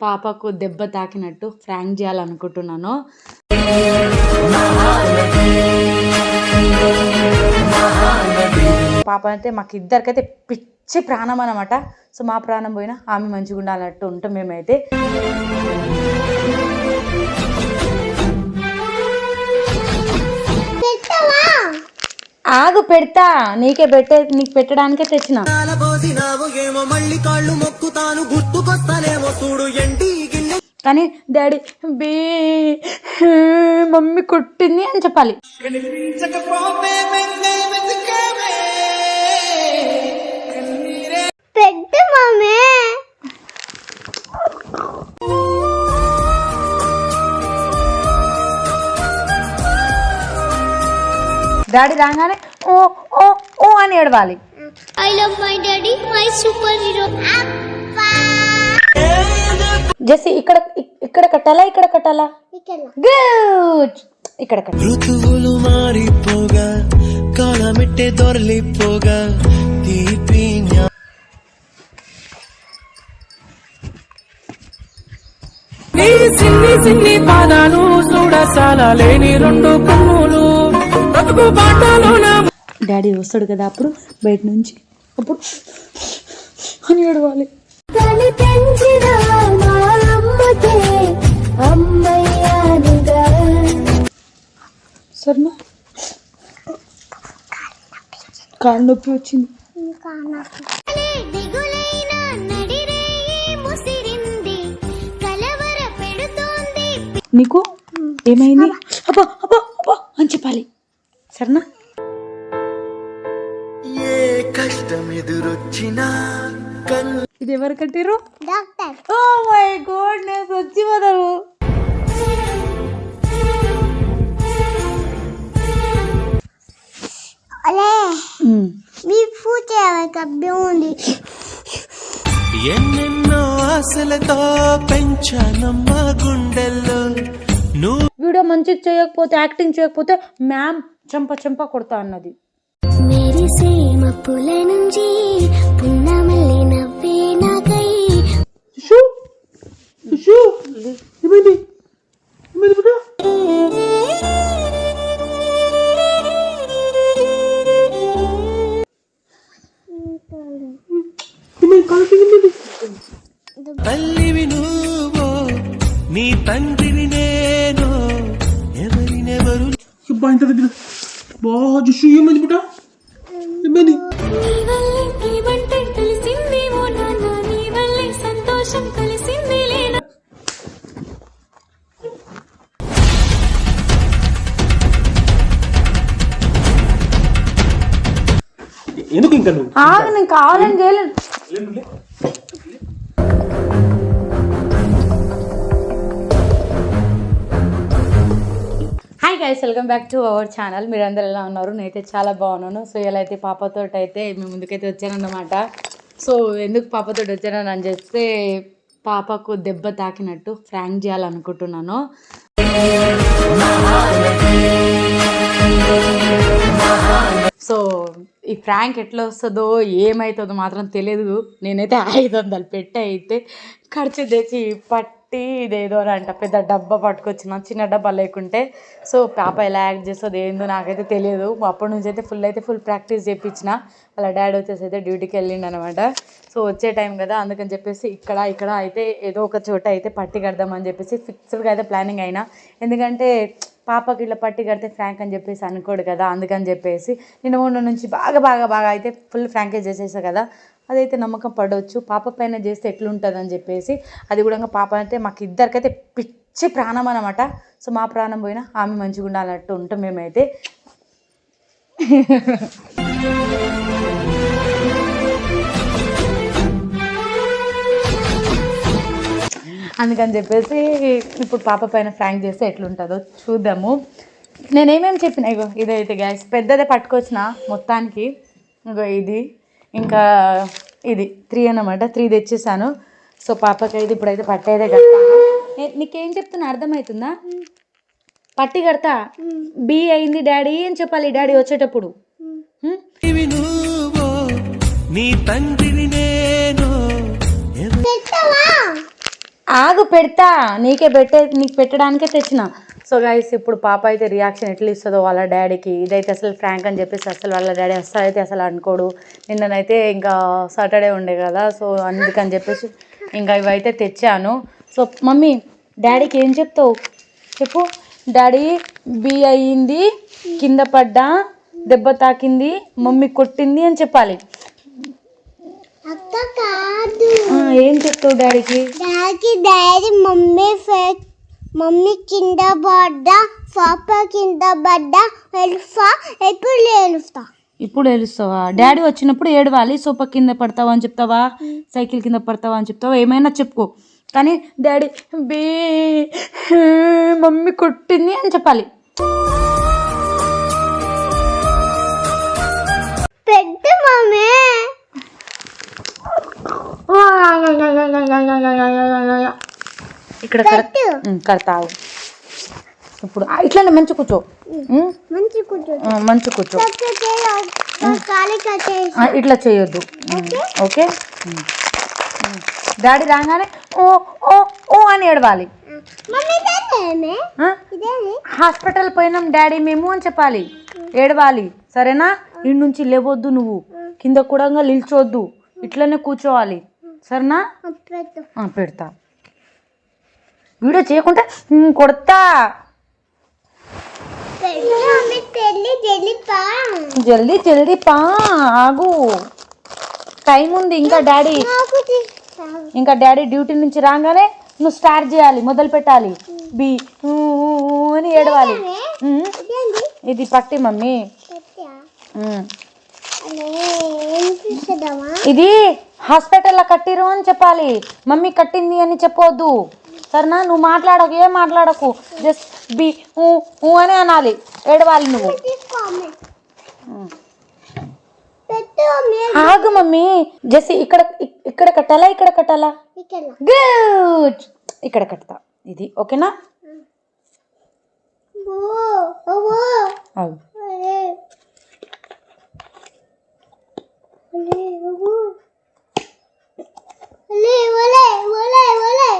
పాపకు దెబ్బ తాకినట్టు ఫ్రాంక్ చేయాలనుకుంటున్నాను. పాప అయితే మాకు ఇద్దరికైతే పిచ్చి ప్రాణం అనమాట సో మా ప్రాణం పోయినా ఆమె మంచిగా ఉండాలన్నట్టు ఉంటాం మేమైతే. ఆగు పెడతా. నీకే పెట్టే నీకు పెట్టడానికే తెచ్చిన. కానీ డాడీ బే మమ్మీ కొట్టింది అని చెప్పాలి. డాడీ రాగానే ఓ ఓ ఓ అని ఏడవాలి. I love my daddy my superhero Jessie ఇక్కడ ఇక్కడ కట్టాలా ఇక్కడ కట్టాలా? ఇక్కడ గుడ్ ఇక్కడ ఋతువులు మారిపోగా కాలమిట్టే దొరలిపోగా తీపి నీ సిన్ని సిన్ని పాదాలు చూడసాల లేని రెండు కన్నులు డాడీ వస్తాడు కదా అప్పుడు బయట నుంచి. అప్పుడు అని ఏడవాలి. సరేనా కాళ్ళు నొప్పి వచ్చింది. నీకు ఏమైంది? అబ్బా అబ్బా అబ్బా అని చెప్పాలి. సరేనా? ఏ కష్టం ఎదురొచ్చినా ఇది ఎవరు కట్టిరు డాక్టర్. ఓ మై గాడ్ నేను వచ్చి వదలు అలే మీ ఉంది. ఎన్నెన్నో ఆశలతో పెంచానమ్మ గుండెల్లో. నువ్వు వీడియో మంచిగా చేయకపోతే యాక్టింగ్ చేయకపోతే మ్యామ్ చంప చంప కొడతా అన్నది. తల్లివి నువ్వో నీ తండ్రిని నేను ఎవరినెవరు అబ్బా ఇంత దగ్గర. బాగా జుషు ఏమైంది బిడ్డ. ఏమైంది ఎందుకు ఇంకా నువ్వు? నేను కావాలని చేయలేదు. Hi guys welcome back to our channel మీరు అందరు ఎలా ఉన్నారు? నేనైతే చాలా బాగున్నాను. సో ఇలా అయితే పాపతో అయితే మేము ముందుకైతే వచ్చానన్నమాట. సో ఎందుకు పాపతో వచ్చానని అని చెప్తే పాపకు దెబ్బ తాకినట్టు ఫ్రాంక్ చేయాలనుకుంటున్నాను. సో ఈ ఫ్రాంక్ ఎట్లా వస్తుందో ఏమవుతుందో మాత్రం తెలియదు నేనైతే ఐదు వందలు పెట్టి అయితే ఖర్చు తెచ్చి పట్టి ఇదేదో అని అంట పెద్ద డబ్బా పట్టుకొచ్చిన చిన్న డబ్బా లేకుంటే. సో పాప ఎలా యాక్ట్ చేస్తుంది ఏందో నాకైతే తెలియదు. అప్పటి నుంచి అయితే ఫుల్ అయితే ఫుల్ ప్రాక్టీస్ చేయించిన వాళ్ళ డాడీ వచ్చేసి అయితే డ్యూటీకి వెళ్ళిండు అనమాట సో వచ్చే టైం కదా అందుకని చెప్పేసి ఇక్కడ ఇక్కడ అయితే ఏదో ఒక చోట అయితే పట్టి కడదామని చెప్పేసి ఫిక్స్డ్గా అయితే ప్లానింగ్ అయినా. ఎందుకంటే పాపకి ఇట్లా పట్టి కడితే ఫ్రాంక్ అని చెప్పేసి అనుకోడు కదా అందుకని చెప్పేసి. నేను మొన్న నుంచి బాగా బాగా బాగా అయితే ఫుల్ ఫ్రాంకేజ్ చేసేసా కదా. అదైతే నమ్మకం పడవచ్చు పాప పైన చేస్తే ఎట్లుంటుంది అని చెప్పేసి అది కూడా పాప అంటే మాకు ఇద్దరికైతే పిచ్చి ప్రాణం అనమాట సో మా ప్రాణం పోయినా ఆమె మంచిగా ఉండాలన్నట్టు ఉంటాం మేమైతే. అందుకని చెప్పేసి ఇప్పుడు పాప పైన ఫ్రాంక్ చేస్తే ఎట్లుంటుందో చూద్దాము. నేనేమేమి చెప్పిన ఇగో ఇదైతే గ్యాస్ పెద్దదే పట్టుకొచ్చిన మొత్తానికి. ఇగో ఇది. ఇంకా ఇది త్రీ అన్నమాట. త్రీ తెచ్చేసాను. సో పాపకి అయితే ఇప్పుడైతే పట్టేదే కడతాను. నే- నీకేం చెప్తున్నా? అర్థమవుతుందా పట్టి కడతా. బి అయింది డాడీ అని చెప్పాలి డాడీ వచ్చేటప్పుడు? హ్మ్? నువ్వో నీ తండ్రిని నేను ఆగు పెడతా. నీకే పెట్టే నీకు పెట్టడానికే తెచ్చిన. సో గైస్ ఇప్పుడు పాప అయితే రియాక్షన్ ఎట్లా ఇస్తుందో వాళ్ళ డాడీకి ఇదైతే అసలు ఫ్రాంక్ అని చెప్పేసి అసలు వాళ్ళ డాడీ అస్సలు అయితే అసలు అనుకోడు. నిన్ననైతే ఇంకా సాటర్డే ఉండే కదా సో అందుకని చెప్పేసి ఇంకా ఇవైతే తెచ్చాను. సో మమ్మీ డాడీకి ఏం చెప్తావు? చెప్పు. డాడీ బి అయ్యింది కింద పడ్డా దెబ్బ తాకింది మమ్మీ కొట్టింది అని చెప్పాలి. ఏం చెప్తావు డాడీకి డాడీ డాడీ మమ్మీ మమ్మీ కింద పడ్డా పాప కింద పడ్డా ఎలుఫా ఎప్పుడు లేలుస్తా ఇప్పుడు ఏడుస్తావా డాడీ వచ్చినప్పుడు ఏడవాలి సోఫా కింద పడతావా అని చెప్తావా సైకిల్ కింద పడతావా అని చెప్తావా ఏమైనా చెప్పుకో కానీ డాడీ బే మమ్మీ కొట్టింది అని చెప్పాలి పెద్ద మమ్మీ ఇక్కడ కడతావు. ఇప్పుడు ఆ, ఇట్లానే మంచి కూర్చో. మంచి కూర్చో. మంచి కూర్చో. ఇట్లా చేయొద్దు. ఓకే. డాడీ రాగానే ఓ ఓ ఓ అని ఏడవాలి. హాస్పిటల్ పోయినాం డాడీ మేము అని చెప్పాలి. ఏడవాలి. సరేనా? ఇంటి నుంచి లేవద్దు నువ్వు. కింద కూడా నిల్చోవద్దు ఇట్లనే కూర్చోవాలి. సరేనా? పెడతా. వీడియో చేయకుండా కొడతా. జల్దీ జల్దీ పా ఆగు. టైం ఉంది ఇంకా డాడీ. ఇంకా డాడీ డ్యూటీ నుంచి రాగానే నువ్వు స్టార్ట్ చేయాలి మొదలు పెట్టాలి. బి అని ఏడవాలి. ఇది పట్టి మమ్మీ. ఇది హాస్పిటల్లో కట్టిరు అని చెప్పాలి. మమ్మీ కట్టింది అని చెప్పొద్దు. సరేనా? నువ్వు మాట్లాడకు ఏం మాట్లాడకు? జస్ట్ బి ఊ అని అనాలి. ఏడవాలి నువ్వు? ఆగు మమ్మీ. జస్ట్ ఇక్కడ ఇక్- ఇక్కడ కట్టాలా ఇక్కడ కట్టాలా? గుడ్. ఇక్కడ కడతా. ఇది ఓకేనా? ఓ ఓ ఆగు అరే అరే ఓ అలే ఒలే ఒలే ఒలే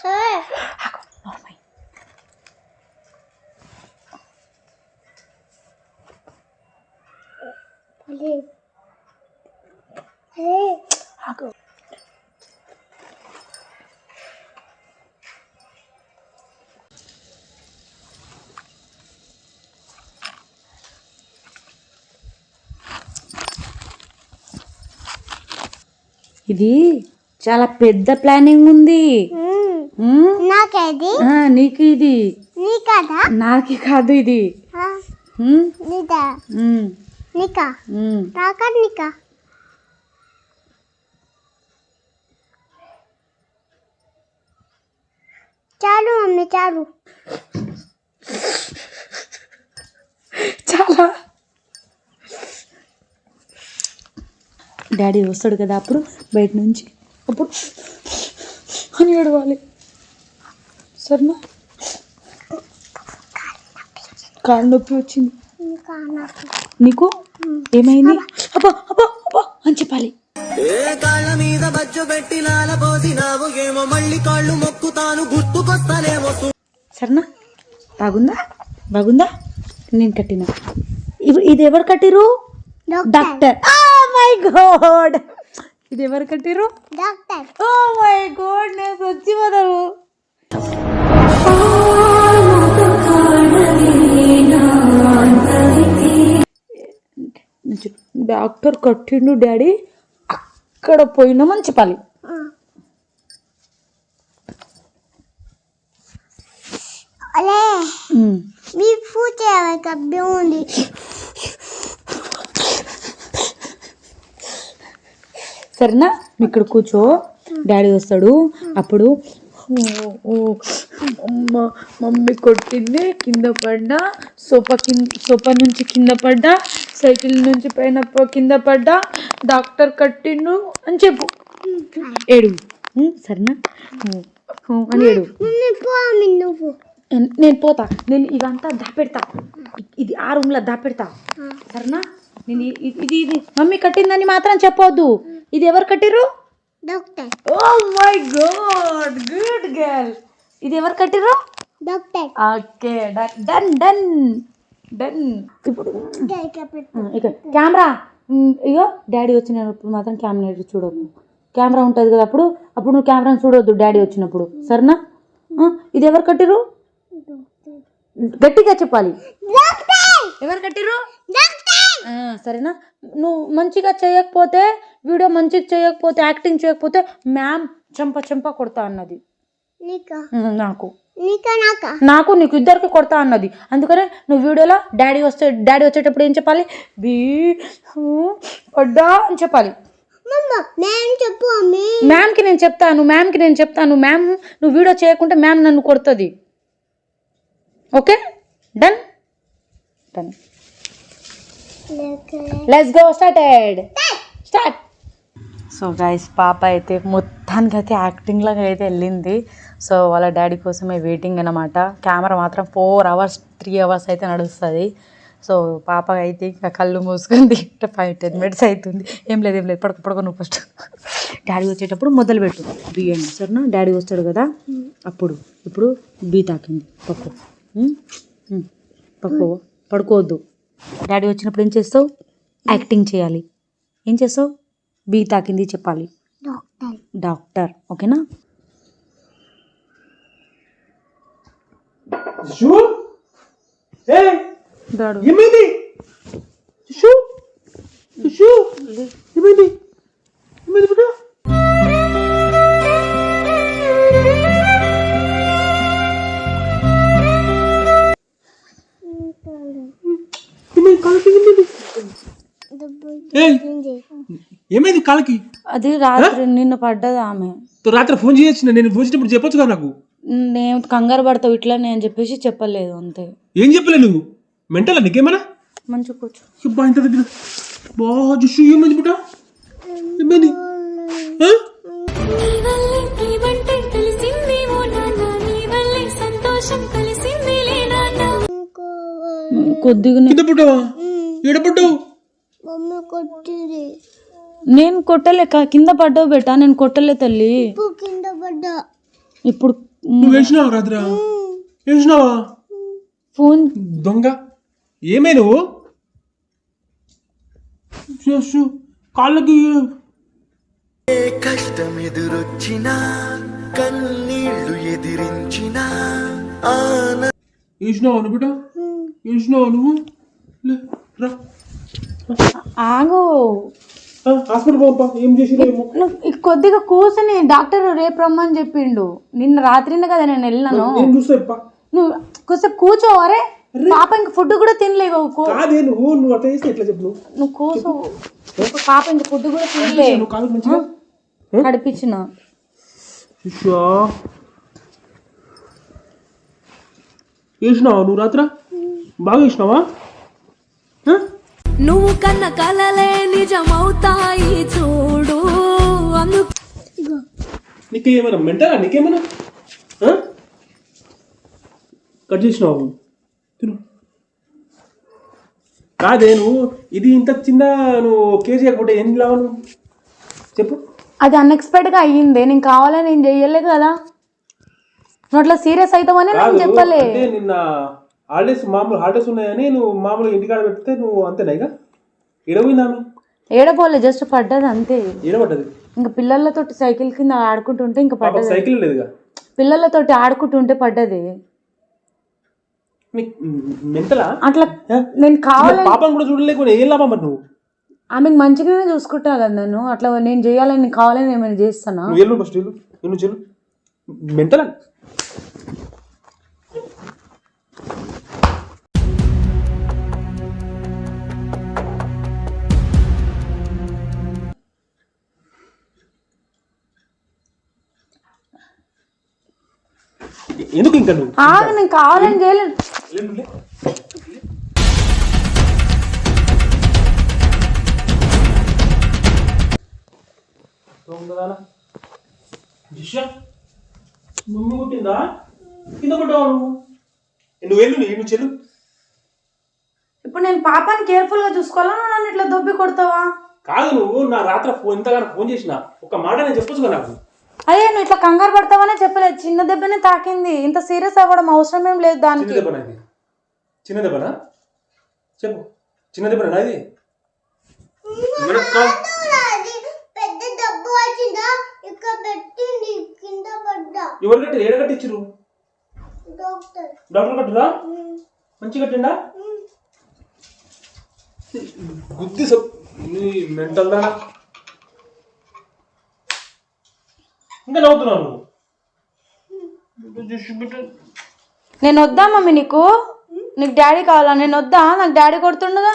Hey. ఆగు నార్మల్ అలే అలే ఆగు ఇది చాలా పెద్ద ప్లానింగ్ ఉంది. నీకు ఇది. నాకి కాదు ఇది. చాలు మమ్మీ చాలు. చాలా డాడీ వస్తాడు కదా అప్పుడు బయట నుంచి. అప్పుడు అని ఏడవాలి. సరేనా కాళ్ళు నొప్పి వచ్చింది. నీకా? ఏమైంది? అబ్బా అబ్బా అబ్బా అని చెప్పాలి. ఏ కాళ్ళ మీద బజ్జు పెట్టి లాల పోసినావు ఏమో మళ్ళీ కాళ్ళు మొక్కుతాను గుర్తుకొస్తానేమో సరేనా బాగుందా? బాగుందా? నేను కట్టిన. ఇది ఎవరు కట్టిరు డాక్టర్ డాక్టర్ మై గాడ్ ఇది ఎవరు కట్టిరు డాక్టర్ ఓ మై గాడ్ నేను సచ్చి వదలు డాక్టర్ కట్టిండు డాడీ అక్కడ పోయినామని చెప్పాలి. మీ పూజ ఉంది? సరేనా? ఇక్కడ కూర్చో. డాడీ వస్తాడు. అప్పుడు "ఓ, ఓ, అమ్మ మమ్మీ కొట్టింది. కింద పడ్డా. సోఫా కింద సోఫా నుంచి కింద పడ్డా. సైకిల్ నుంచి పైన ప- కింద పడ్డా. డాక్టర్ కట్టిండు అని చెప్పు. ఏడు. సరేనా? అని ఏడు. నేను- పోతా. నేను ఇదంతా దాపెడతా. ఇది ఆ రూమ్లో దాపెడతా. సరేనా? నేను ఇది ఇది. మమ్మీ కట్టిందని మాత్రం చెప్పొద్దు. ఇది ఎవరు కట్టిర్రు? Doctor. Oh my god good girl ఇది ఎవరు కట్టిర్రు? Doctor. Okay done done done ఇప్పుడు ఇక కెమెరా. ఇగో డాడీ వచ్చినప్పుడు మాత్రం కెమెరా చూడొద్దు. కెమెరా ఉంటుంది కదా అప్పుడు. అప్పుడు నువ్వు కెమెరాని చూడొద్దు డాడీ వచ్చినప్పుడు. సరేనా? ఇది ఎవరు కట్టిర్రు? గట్టిగా చెప్పాలి. ఎవరు ఆ, సరేనా? నువ్వు మంచిగా చేయకపోతే వీడియో మంచిగా చేయకపోతే యాక్టింగ్ చేయకపోతే మ్యామ్ చెంప చెంప కొడతా అన్నది. నీకా? నాకు. నీకా నాకా? నాకు నీకు ఇద్దరికి కొడతా అన్నది. అందుకనే నువ్వు వీడియోలో డాడీ వస్తే డాడీ వచ్చేటప్పుడు ఏం చెప్పాలి? బీ పడ్డా అని చెప్పాలి. మ్యామ్కి నేను చెప్తాను మ్యామ్కి నేను చెప్తాను. మ్యామ్ నువ్వు వీడియో చేయకుంటే మ్యామ్ నన్ను కొడుతుంది. Okay? Done done let's go started start so guys పాప అయితే మొత్తానికి అయితే యాక్టింగ్ లాగా అయితే వెళ్ళింది. సో వాళ్ళ డాడీ కోసమే వెయిటింగ్ అనమాట కెమెరా మాత్రం ఫోర్ అవర్స్ త్రీ అవర్స్ అయితే నడుస్తుంది. సో పాప అయితే ఇంకా కళ్ళు మూసుకుంది. ఫైవ్ టెన్ మినిట్స్ అవుతుంది. ఏం లేదు ఏం లేదు. పడుకో పడుకో నువ్వు ఫస్ట్ డాడీ వచ్చేటప్పుడు మొదలు పెట్టు. బియ్యండి సరేనా డాడీ వస్తాడు కదా? అప్పుడు ఇప్పుడు బీ తాకింది. పక్కు పక్కు పడుకోవద్దు. డాడీ వచ్చినప్పుడు ఏం చేస్తావు? యాక్టింగ్ చేయాలి. ఏం చేస్తావు? బీ తాకింది చెప్పాలి. డాక్టర్. డాక్టర్ ఓకేనా? షూ ఏ? దాడు ఏమైంది? ఏమైంది? ఏమైంది బిడ్డ? ఏమైంది కాలుకి అది రాత్రి నిన్న పడ్డది ఆమె. తో రాత్రి ఫోన్ చేయొచ్చు నేను ఫోన్ చేసినప్పుడు చెప్పొచ్చు కదా నాకు? నేను కంగారు పడతావు ఇట్లా నేను చెప్పేసి చెప్పలేదు అంతే. ఏం చెప్పలే నువ్వు? మెంటలా కూర్చో. అబ్బా ఇంత దగ్గర. బా జుషు ఏమైంది బిడ్డ? ఏమైంది? కొద్దిగా పుట్టావు? మమ్మీ కొట్టింది. నేను కొట్టలేక కింద పడ్డావు బెటా నేను కొట్టలే తల్లి. ఉప్పు కింద పడ్డా. ఇప్పుడు నువ్వు వేసినావా రాత్రా? వేసినావా ఫోన్ దొంగ. ఏమే నువ్వు? షూ. కాళ్ళకి కష్టమెదురొచ్చినా కన్నీళ్ళు ఎదిరించినా వేసినావా నువ్వు బిడ్డ వేసినావా నువ్వు? లే రా. ఆగు. హాస్పిటల్ పోపా. ఏం నువ్వు కొద్దిగా కూర్చొని డాక్టర్ రేపు రమ్మని చెప్పిండు. నిన్న రాత్రినే కదా నేను వెళ్ళినాను. నేను. నువ్వు కొంచెం కూర్చో అరే. పాప ఇంక ఫుడ్ కూడా తినలేవు కాదే నువ్వు నువ్వు అట్లా చేస్తే ఎట్లా చెప్పు? నువ్వు నువ్వు కూర్చో పాప ఇంక ఫుడ్ కూడా తినలే నువ్వు కాళ్ళకి మంచిగా? కడిపించిన. శిష్యా వేసినావా నువ్వు రాత్ర? బాగా వేసినావా? నువ్వు కన్న కలలే నిజమవుతాయి చూడు. అందుకు నీకేమైనా మెంటలా? నీకేమైనా? కట్ చేసినావు తిను. కాదే నువ్వు ఇది ఇంత చిన్న నువ్వు కేజీ కాకపోతే ఏం లావా నువ్వు? చెప్పు. అది అన్ఎక్స్పెక్టెడ్గా అయ్యింది. నేను కావాలని నేను చెయ్యలే కదా? నువ్వు అట్లా సీరియస్ అవుతావని నేను చెప్పలే. నిన్న హాలిడేస్ మామూలు హాలిడేస్ ఉన్నాయని నువ్వు మామూలుగా ఇంటికాడ పెడితే నువ్వు అంతేనా ఇక? ఎడపోయిందా ఆమె? ఏడపోలే జస్ట్ పడ్డది అంతే. ఏడబడ్డది ఇంకా పిల్లలతోటి సైకిల్ కింద ఆడుకుంటుంటే ఇంకా పాప పడ్డది. సైకిల్ లేదుగా? పిల్లలతోటి ఆడుకుంటుంటే పడ్డది. నీకు మెంటలా? అట్లా నేను కావాలని పాపను కూడా చూడలేకుండా ఏం లాభం మరి నువ్వు? ఆమెకు మంచిగానే చూసుకుంటా కదా నేను. అట్లా నేను చేయాలని నేను కావాలని ఏమైనా చేస్తానా? నువ్వు వెళ్ళు ఫస్ట్ వెళ్ళు. నువ్వు చెల్లు మెంటలా? ఎందుకు ఇంకా నువ్వు? ఆగు నేను కావాలని చేయలేదు. మమ్మీ కొట్టిందా కింద పడ్డావు నువ్వు? నువ్వు వెళ్ళు ఇప్పుడు నేను పాపాని కేర్ఫుల్గా చూసుకోవాలా నన్ను ఇట్లా దొబ్బి కొడతావా? కాదు నువ్వు నా రాత్రి ఫోన్ ఇంతగానో ఫోన్ చేసిన. ఒక మాట నేను చెప్పొచ్చు నాకు. అయ్యే నువ్వు ఇట్లా కంగారు పడతావనే చెప్పలేదు. చిన్న దెబ్బనే తాకింది. ఇంత సీరియస్ అవ్వడం అవసరం ఏం లేదు చిన్న దానికి దెబ్బనా ఇది? చిన్న దెబ్బనా? చెప్పు. చిన్న దెబ్బనా ఇది? మనకు కాదు. అది పెద్ద డబ్బు వచ్చిందా? ఇక్కడ పెట్టింది కింద పడ్డా. ఎవరు కట్టి ఏడ కట్టించరు డాక్టర్. డాక్టర్ కట్టురా మంచి కట్టిండా? గుద్ది స- నీ మెంటల్ దానా? ఇంకా నవ్వుతున్నావు నువ్వు. నేను వద్దా మమ్మీ నీకు? నీకు డాడీ కావాలా? నేను వద్దా? నాకు డాడీ కొడుతుండగా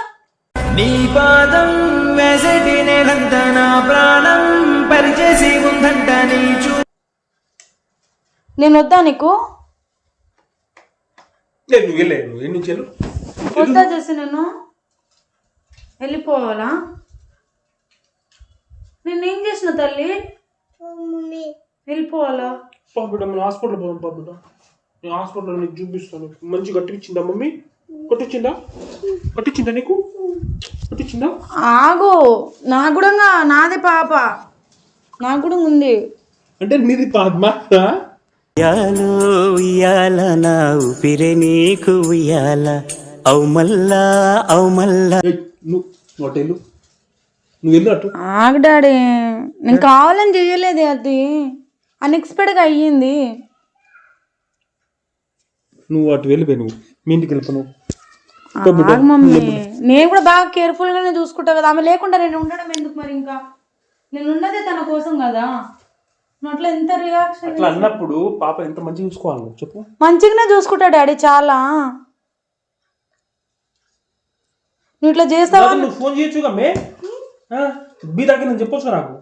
నీ పాదం వేసటి నేలంత నా ప్రాణం పరిచేసి ఉందంట నీ చూ నేను వద్దా నీకు? లేదు నువ్వు వెళ్ళే నువ్వు ఎన్ని వెళ్ళు? వద్దా చేసి నేను. వెళ్ళిపోవాలా? నేనేం చేసిన తల్లి? వెళ్ళిపోవాలా? బిడ్డ మన హాస్పిటల్ పోదాం పా బిడ్డ నేను హాస్పిటల్ నీకు చూపిస్తాను మంచి కట్టించిందా మమ్మీ? కట్టించిందా? కట్టించిందా నీకు? కట్టించిందా? ఆగు. నా కూడా నాది పాప. నాకు కూడా ఉంది. అంటే నీది పద్మ ఉయ్యాలో ఉయ్యాల నా ఊపిరే నీకు ఉయ్యాల. అవు మల్లా అవు మల్లా. నువ్వు నువ్వు అటు వెళ్ళు నువ్వు వెళ్ళు అటు. ఆగు డాడీ. నేను కావాలని చెయ్యలేదే అది. అన్ఎక్స్పెక్టెడ్గా అయ్యింది. నువ్వు అటు వెళ్ళిపోయి నువ్వు. మీ ఇంటికి వెళ్ళిపో నువ్వు. ఆగు మమ్మీ. నేను కూడా బాగా కేర్ఫుల్ గానే చూసుకుంటా కదా. ఆమె లేకుండా నేను ఉండడం ఎందుకు మరి ఇంకా? నేను ఉన్నదే తన కోసం కదా. నువ్వు అట్లా ఎంత రియాక్షన్ అట్లా అన్నప్పుడు పాప ఎంత మంచిగా చూసుకోవాలి నువ్వు చెప్పు. మంచిగానే చూసుకుంటా డాడీ చాలా. నువ్వు ఇట్లా చేస్తావా? నువ్వు ఫోన్ చేయొచ్చుగా మే? బీ నేను చెప్పొచ్చు నాకు.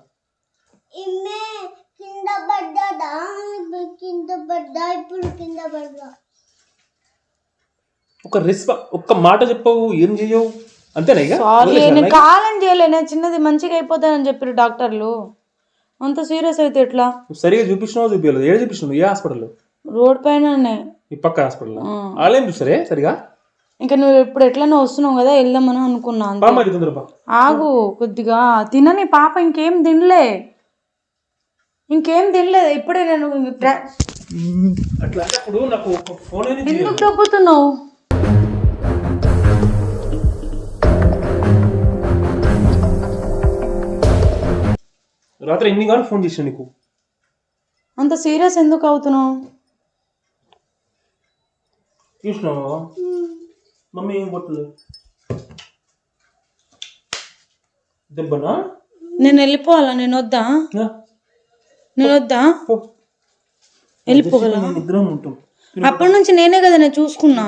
కింద పడ్డా కింద పడ్డా ఇప్పుడు కింద పడ్డా. ఒక రెస్పా ఒక్క మాట చెప్పవు ఏం చెయ్యవు. అంతేనా ఇక? సారీ వదిలేసినా నేను? కావాలని చేయలే నేను చిన్నది మంచిగా అయిపోతానని చెప్పారు డాక్టర్లు. అంత సీరియస్ అయితే ఎట్లా? సరిగా చూపించినావు చూపించలేదు ఏడు చూపించినావు? ఏ హాస్పిటల్లో? రోడ్ పైన ఈ పక్క హాస్పిటల్లో వాళ్ళేం చూస్తారే సరిగా? ఇంకా నువ్వు ఇప్పుడు ఎట్లనో వస్తున్నావు కదా వెళ్దామని అనుకున్నా అంతే. బా మరి తొందర బా ఆగు కొద్దిగా. తినని పాప ఇంకేం తినలే. ఇంకేం తినలేదు. ఇప్పుడే నేను ఎందుకు దొబ్బుతున్నావు రాత్రి ఎన్ని కానీ ఫోన్ చేసిన నీకు. అంత సీరియస్ ఎందుకు అవుతున్నావు? చూసినావా? మమ్మీ ఏం కొట్టలేదు దెబ్బనా నేను వెళ్ళిపోవాలా నేను వద్దా నేను వద్దా. వెళ్ళిపోగల ఇద్దరం ఉంటాం అప్పటి నుంచి నేనే కదా నేను చూసుకున్నా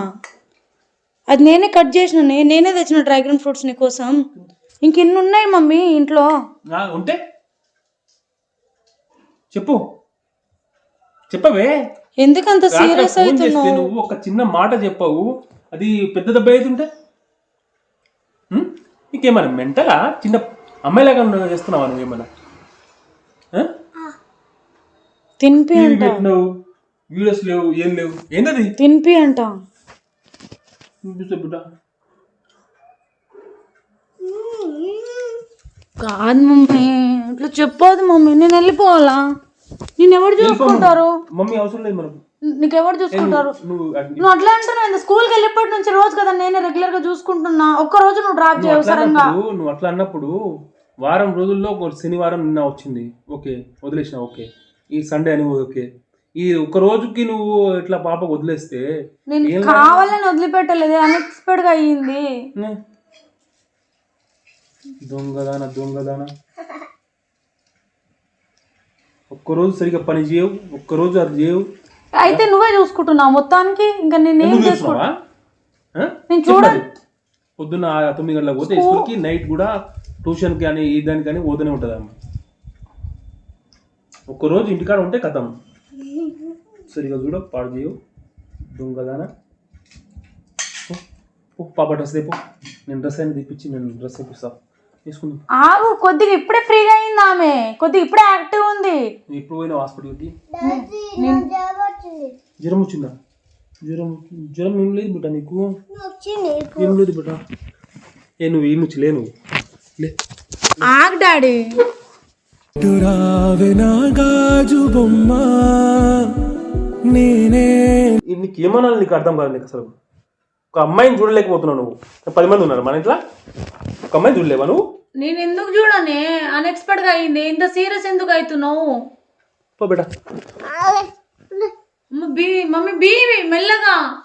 అది నేనే కట్ చేసిన నేనే తెచ్చిన డ్రాగన్ ఫ్రూట్స్ నీ కోసం ఇంకెన్ని ఉన్నాయి మమ్మీ ఇంట్లో ఉంటే చెప్పు చెప్పవే ఎందుకు అంత రాత్రి సీరియస్ అవుతున్నావు నువ్వు ఒక చిన్న మాట చెప్పావు అది పెద్ద దెబ్బ అవుతుంటే ఉం? నీకేమన్నా మెంటలా? చిన్న అమ్మాయిలాగా చేస్తున్నావా నువ్వేమన్నా? తినిపి పెట్టినావు వీడియోస్ లేవు ఏం లేవు. ఏంటది తినిపి అంట. బిడ్డ. కాదు మమ్మీ ఇట్లా చెప్పొద్దు మమ్మీ. నేను వెళ్ళిపోవాలా? నేను ఎవరు చూసుకుంటారు? మమ్మీ అవసరం లేదు మనకు. నీకు ఎవరు చూసుకుంటారు? నువ్వు అట్లా అంటున్నావు. స్కూల్కి వెళ్ళేప్పటి నుంచి రోజు కదా నేనే రెగ్యులర్గా చూసుకుంటున్నా. ఒక్క రోజు నువ్వు డ్రాప్ చేయవు సరంగా నువ్వు అట్లా అన్నప్పుడు వారం రోజుల్లో ఒక శనివారం నిన్న వచ్చింది. ఓకే వదిలేసిన ఓకే. ఈ సండే అని ఓకే. ఈ ఒక రోజుకి నువ్వు ఇట్లా పాపకు వదిలేస్తే నేను కావాలని వదిలిపెట్టలేదు అన్ఎక్స్పెక్టెడ్గా అయ్యింది. దొంగదాన దొంగదాన. ఒక్కరోజు సరిగ్గా పని చేయవు ఒక్కరోజు అది చేయవు. అయితే నువ్వే చూసుకుంటున్నావు. మొత్తానికి ఇంకా నేనేం నువ్వు చేసుకో చూస్తున్నావా? ఆ? నేను చెప్పు చూడ మరి. పొద్దున్న ఆ తొమ్మిది గంటలకు పోతే స్కూల్కి నైట్ కూడా ట్యూషన్ కానీ ఈ దానికి కానీ పోతూనే ఉంటుంది అమ్మ. ఒక్కరోజు ఇంటికాడ ఉంటే కథం. సరిగా చూడ పాడు చేయవు దొంగదానా. పాప డ్రెస్ తెప్పు. నేను డ్రెస్ అయినా తెప్పించి నేను డ్రెస్ తెప్పిస్తా. వేసుకుందాం ఆగు కొద్దిగా ఇప్పుడే ఫ్రీగా అయింది ఆమె. కొద్దిగా ఇప్పుడే యాక్టివ్ ఉంది. ఎప్పుడు పోయినా హాస్పిటల్కి. జ్వరం వచ్చింది? జ్వరం జ్వరం ఏం లేదు బిడ్డ నీకు? ఏం లేదు బిడ్డ. ఏ నువ్వు ఈ నుంచి లే నువ్వు. లే. ఆగు డాడీ. ఈ నీకు ఏమనాలి నీకు అర్థం కాదు నీకు అసలు? ఒక అమ్మాయిని చూడలేకపోతున్నావు నువ్వు. పది మంది ఉన్నారు మన ఇంట్లో. ఒక అమ్మాయిని చూడలేవా నువ్వు? నేను ఎందుకు చూడనే? అన్ఎక్స్పెక్ట్గా అయింది. ఇంత సీరియస్ ఎందుకు అవుతున్నావు? పో బిడ్డ. మమ్మీ బీ మెల్లగా.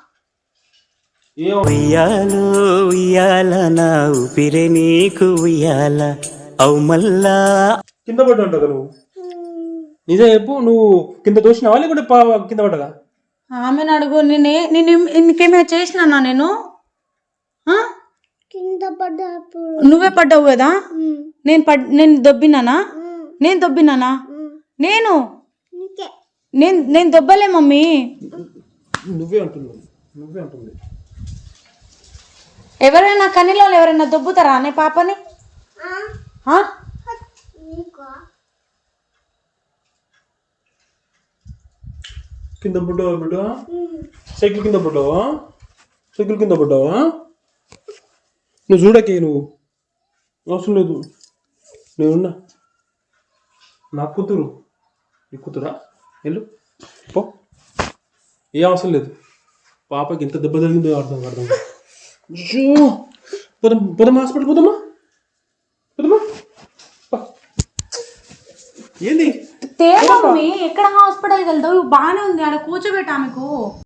ఏం ఉయ్యాలో ఉయ్యాల నా ఊపిరే నీకు ఉయ్యాల. అవు మల్లా. కింద పడ్డా ఉంటావు కదా నువ్వు నిజం చెప్పు నువ్వు కింద తోసినావా లేకుంటే పా- కింద పడ్డదా? ఆమెను అడుగు నేనే నేను నీకేమైనా చేసినానా నేను? ఆ? కింద పడ్డప్పుడు. నువ్వే పడ్డావు కదా? నేను పడ్ నేను దొబ్బినానా? నేను దొబ్బినానా? నేను? నేను నేను దొబ్బలే మమ్మీ. నువ్వే అంటున్నావు. నువ్వే అంటుంది ఎవరైనా కనీలో ఎవరైనా దొబ్బుతారా అనే పాపని? ఆ? నీకు? కింద పడ్డావా బిడ్డ? సైకిల్ కింద పడ్డావా? సైకిల్ కింద పడ్డావా? నువ్వు చూడకే నువ్వు. అవసరం లేదు. నేనున్నా. నా కూతురు. నీ కూతురా? వెళ్ళు. పో. ఏ అవసరం లేదు. పాపకి ఎంత దెబ్బ జరిగిందో అర్థం అర్థం. అయ్యో. పోదాం పోదాం హాస్పిటల్ పోదామా? పోదామా. ఏంది? తే మమ్మీ ఎక్కడ హాస్పిటల్కి వెళ్తావు? బాగానే ఉంది ఆడ కూర్చోబెట్టా మీకు